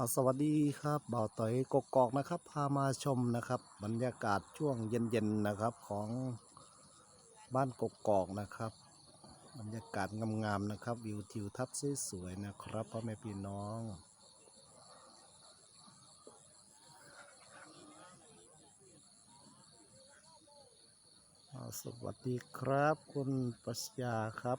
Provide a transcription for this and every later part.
อ่าสวัสดีครับบ่าวต่อยกกอกนะครับ พามาชมนะครับ บรรยากาศช่วงเย็นๆนะครับของบ้านกกอกนะครับ บรรยากาศงามๆนะครับ วิวทิวทัศน์สวยๆนะครับพ่อแม่พี่น้องอ่าสวัสดีครับ คุณปรัชญาครับ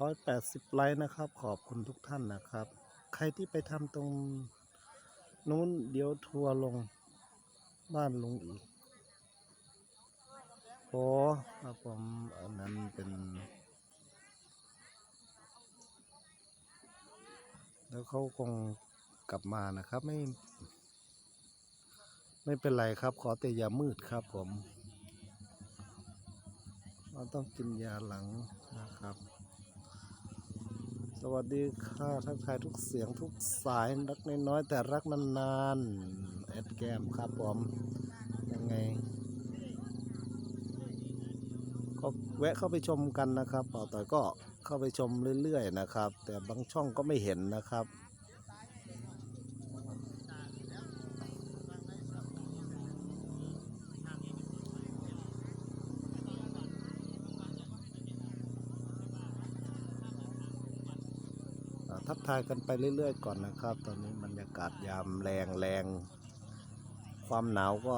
ร้อยแปดสิบไลค์นะครับ ขอบคุณทุกท่านนะครับ ใครที่ไปทำตรงนู้นเดี๋ยวทัวร์ลงบ้านลุงอีกโอ้ครับผมอันนั้นเป็น แล้วเขาคงกลับมานะครับ ไม่ ไม่เป็นไรครับ ขอแต่อย่ามืดครับผมเราต้องกินยาหลังนะครับ วัสดีค่ะทักทายทุกเสียงทุกสายรักน้อยแต่รักนานๆแอดแกมครับผมยังไงก็แวะเข้าไปชมกันนะครับต่อต่อยก็เข้าไปชมเรื่อยๆนะครับ แต่บางช่องก็ไม่เห็นนะครับ ทักทายกันไปเรื่อยๆก่อนนะครับ ตอนนี้บรรยากาศยามแรงแรงความหนาวก็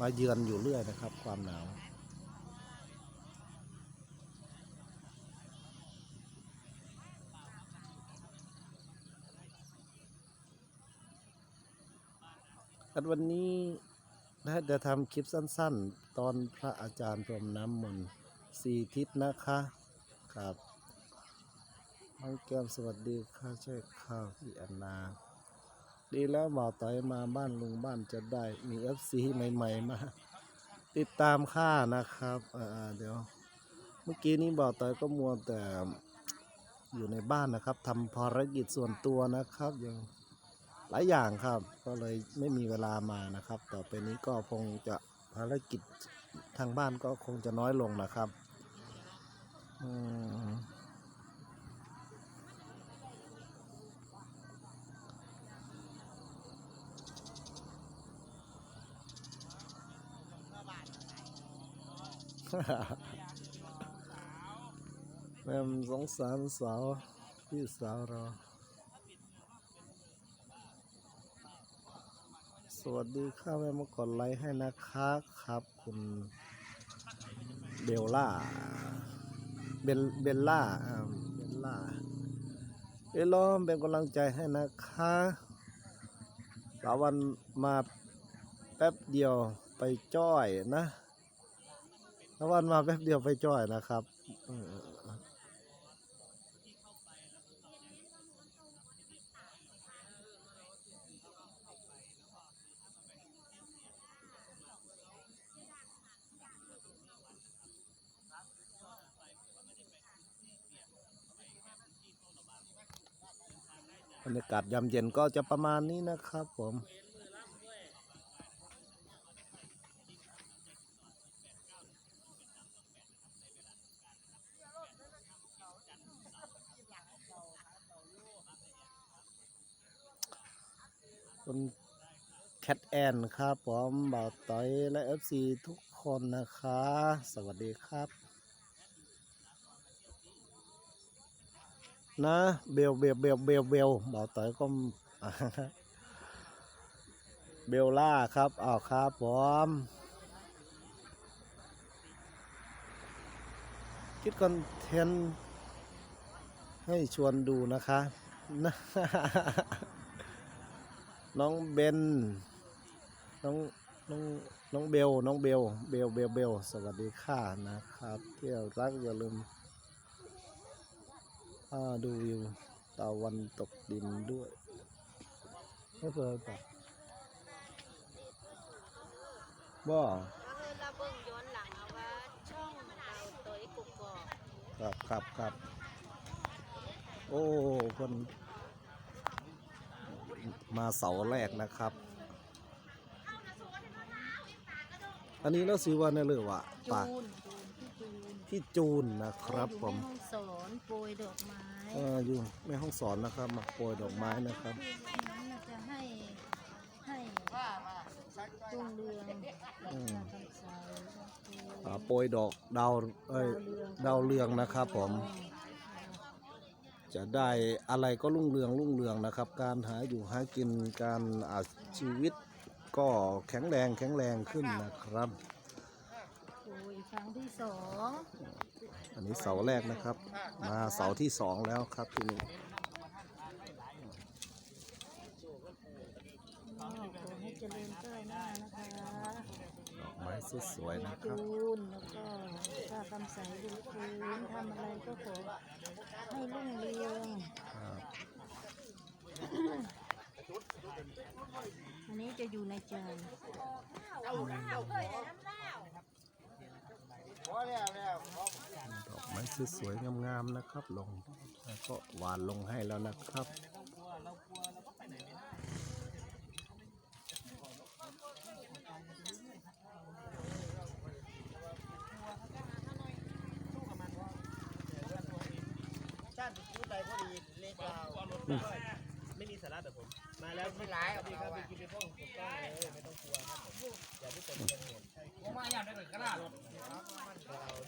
มาเยือนอยู่เรื่อยนะครับ ความหนาวอันวันนี้นะจะทำคลิปสั้น ๆ ตอนพระอาจารย์พรมน้ำมนต์ สี่ทิศนะคะครับน้องแก้มสวัสดีค่ะใช่ข้าวพี่อนนา ดีแล้วบ่าวต่อยมาบ้านลุงบ้านจะได้มีเอฟซีใหม่ ๆ มา ติดตามข้านะครับอ่าเดี๋ยวเมื่อกี้นี้บ่าวต่อยก็มัวแต่อยู่ในบ้านนะครับทำภารกิจส่วนตัวนะครับยังหลายอย่างครับ ก็เลยไม่มีเวลามานะครับ ต่อไปนี้ก็คงจะภารกิจทางบ้านก็คงจะน้อยลงนะครับ แม่มสงสารสาวพี่สาวเรา สวัสดีค่ะแม่มากดไลค์ให้นะคะครับ คุณเบลล่า เบลเบลล่าเบลล่าเอลอมเป็นกำลังใจให้นะคะสาววันมาแป๊บเดียวไปจ้อยนะสาวันมาแป๊บเดียวไปจ้อยนะครับ บรรยากาศยามเย็นก็จะประมาณนี้นะครับผมคุณแคทแอนครับผมบ่าวต้อยและ FC ทุกคนนะคะ สวัสดีครับ นะเบลเบลเบลเบลเบลบ่าวต้อยก็เบลล่าครับอ้าวครับผมคิดคอนเทนต์ให้ชวนดูนะคะนะน้องเบน น้องน้องน้องเบล น้องเบล เบล เบล เบล สวัสดีค่ะนะครับ เที่ยวรักอย่าลืม อ่าดูวิวตะวันตกดินด้วยไม่เคยปะบ่ก็คือเราเบิ่งย้อนหลังเอาว่าช่องเราตัวกุกกอกครับครับครับโอ้คนมาเสาแรกนะครับ อันนี้เราซื้อว่าเนี่ยเลยว่าจูป่านจูนพี่จูนนะครับผม แม่ห้องสอ โปรยดอกไม้เอออยู่แม่ห้องสอนนะครับมาโปรยดอกไม้นะครับนั้นน่ะจะให้ให้ตุ้งเรืองอืมคำใสอ่าโปรยดอกดาวเอ้ยดาวเรืองนะครับผม จะได้อะไรก็รุ่งเรืองรุ่งเรืองนะครับ การหาอยู่หากินการอาชีวิตก็แข็งแรงแข็งแรงขึ้นนะครับโอ้ยครั้งที่สอง อันนี้เสาแรกนะครับ มาเสาที่สองแล้วครับที่นี่อ้าวขอให้เจริญก้าวหน้านะคะดอกไม้สวยๆนะครับจูนแล้วก็ป้าคำใสดูคืนทำอะไรก็ขอให้รุ่งเรืองครับอันนี้จะอยู่ในใจดอก ไม้สวยๆงามๆนะครับลงแล้วก็หวานลงให้แล้วนะครับชาติพูดไปพอดีเลขเราไม่มีสาระแต่ผม มาแล้วไม่ร้ายครับดีครับดีกินไปพ่อผมก็เลยไม่ต้องกลัวครับผมอย่าที่ผมเป็นห่วงใช่ผมมาอย่างได้เลยก็ได้เรา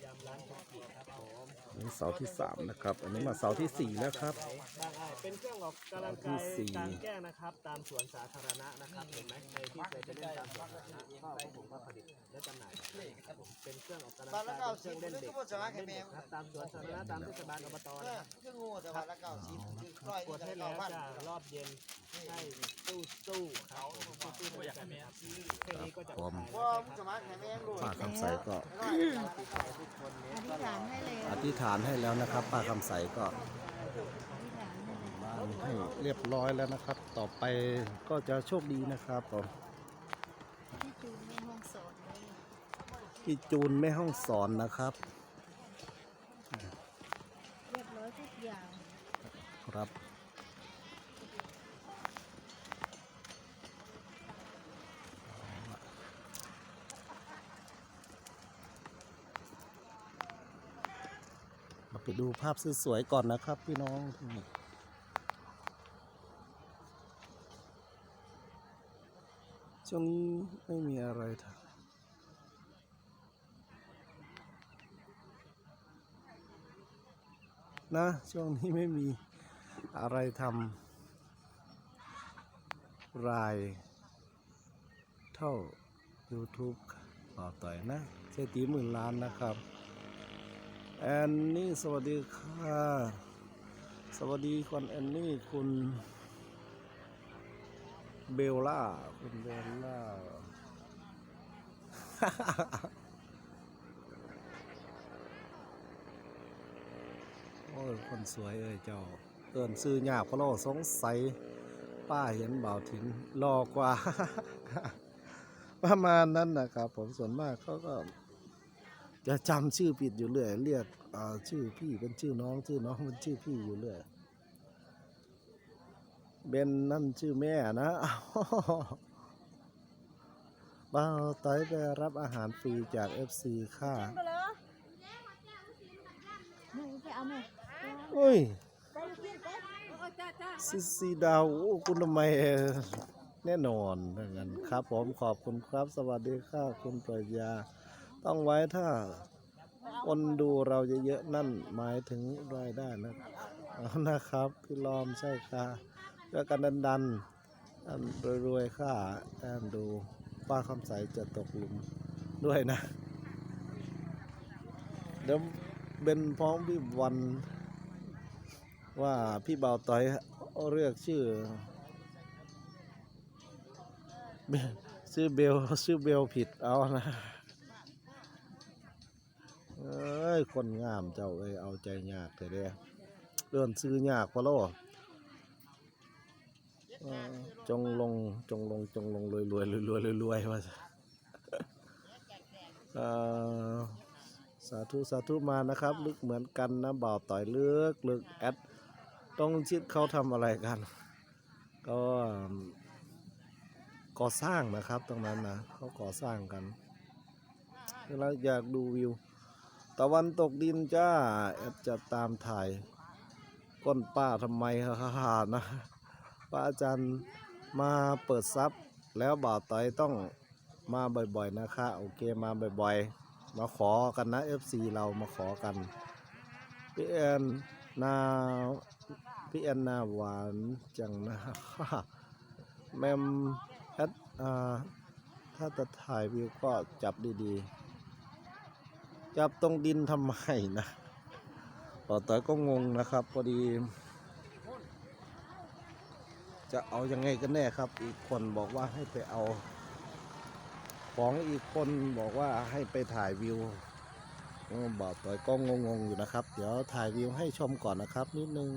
ยำร้านทุกทีครับผม อั นนี้เสาที่สามนะครับ อันนี้มาเสาที่สี่แล้วครับบางอะเป็นเครื่องออกกำลังกายกลารแก้งนะครับ ตามสวนสาธารณะนะครับเห็นไหมใครที่เคยไปเล่นตามสวนสาธารณะพ่อของผมก็ผลิตและจำหน่ายครับผมเป็นเครื่องออกกำลังกายเครื่องเล่นเด็กเล่นเด็กครับตามสวนสาธารณะตามเทศบาลอบตนะครับคืองูแต่ว่าละก้าสิบคือร้อยกดให้เก้าแล้วพันจะรอบเย็นให้สู้สู้ครับผม ครับแค่นี้ก็จะผมว่ามึงสมัครแข่งแม่งรู้ป้าคำใสก็ร้อยอธิษฐานให้เลยอธิษฐานให้แล้วนะครับป้าคำใสก็อธิษฐานให้เลยบ้านให้เรียบร้อยแล้วนะครับ ต่อไปก็จะโชคดีนะครับผมที่จูนในห้องสอนเลยพี่จูนแม่ห้องสอนนะครับ เรียบร้อยทุกอย่างครับเราไป ดูภาพสวยๆก่อนนะครับพี่น้องช่วงนี้ไม่มีอะไรทำนะ ช่วงนี้ไม่มีอะไรทำรายเท่า YouTube ต่อต่อยนะเศรษฐีหมื่นล้านนะครับ แอนนี่สวัสดีค่ะ สวัสดีคุณแอนนี่คุณเบลล่า คุณเบลล่า โอ้ย คนสวยเอ้ยเจ้าเอินซื้อหยากเพราะเราสงสัย ป้าเห็นเบาวถินรอกว่า ประมาณนั้นนะครับ ผมส่วนมากเขาก็ จะจำชื่อผิดอยู่เรื่อย เรียกอ่าชื่อพี่เป็นชื่อน้อง ชื่อน้องเป็นชื่อพี่อยู่เรื่อยเบนนั่นชื่อแม่นะบ่าวต้อยไปรับอาหารฟรีจาก FC ค่ะหนูไปเอาไหมโอ้ยซิซีดาวโอ้คุณทำไมแน่นอนถ้างั้นครับ ผมขอบคุณครับ สวัสดีค่ะ คุณปรัญญา ต้องไว้ถ้าคนดูเราเยอะๆนั่นหมายถึงรายได้นะเอานะครับพี่ลอมใช่ค่ะเพื่อกันดันๆอันรวยๆค่ะแอนดูป้าคำใสจะตกหลุมด้วยนะ เดี๋ยวเป็นพ้องพี่วันว่าพี่เบาต้อยเรียกชื่อ ชื่อเบลชื่อเบลผิดเอานะ เอ้ ยคนงามเจ้าเอ้ยเอาใจยากแต่เด้เดินซื้อยากพะโลเออจงลงจงลงจงลงรวยรวยรวยรวยรวยรวยว่าสาธุสาธุมานะครับ ลึกเหมือนกันนะบ่าวต่อยลึกลึกแอดต้องชิดเขาทำอะไรกัน ก็ก่อสร้างนะครับตรงนั้นนะเขาก่อสร้างกันเราอยากดูวิว ตะวันตกดินจ้าแอดจะตามถ่ายก้นป้าทำไมฮ่าๆนะป้าอาจารย์มาเปิดซับแล้วบ่าวต้อยต้องมาบ่อยๆนะคะโอเคมาบ่อยๆ มาขอกันนะ FC เรามาขอกันพี่แอนนาพี่แอนนาหวานจังนะแมมแอดอ่าถ้าจะถ่ายวิวก็จับดีๆ จับตรงดินทำไมนะต่อต่อยก็งงนะครับพอดี จะเอายังไงกันแน่ครับ อีกคนบอกว่าให้ไปเอา ของอีกคนบอกว่าให้ไปถ่ายวิวโอ้บ่าวต่อยก็งงๆอยู่นะครับ เดี๋ยวถ่ายวิวให้ชมก่อนนะครับนิดนึง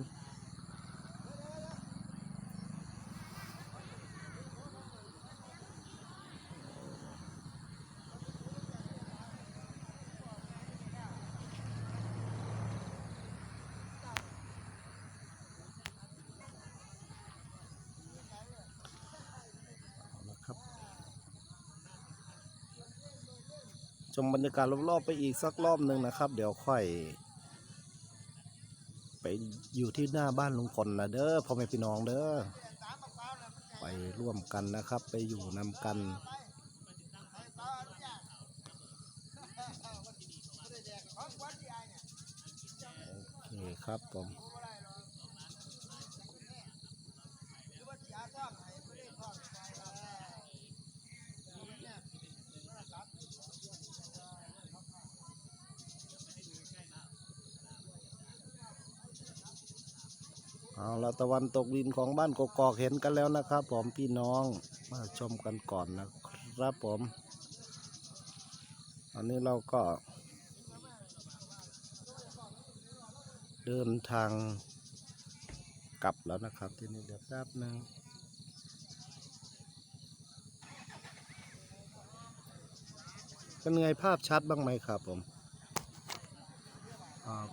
เอาละครับ ช มบรรยากาศรอบๆไปอีกสักรอบหนึ่งนะครับ เดี๋ยวค่อย ไปอยู่ที่หน้าบ้านลุงพลนะเด้อพ่อแม่พี่น้องเด้อไปร่วมกันนะครับ ไปอยู่นำกันโอเคครับผม เอาละตะวันตกดินของบ้านกกอกเห็นกันแล้วนะครับ ผมพี่น้องมาชมกันก่อนนะครับผมอันนี้เราก็ เดินทางกลับแล้วนะครับที่นี่เดี๋ยวแป๊บนึงเป็นไงภาพชัดบ้างไหมครับผม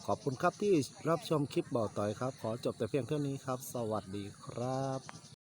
ขอบคุณครับที่รับชมคลิปบ่อต่อยครับ ขอจบแต่เพียงเท่านี้ครับ สวัสดีครับ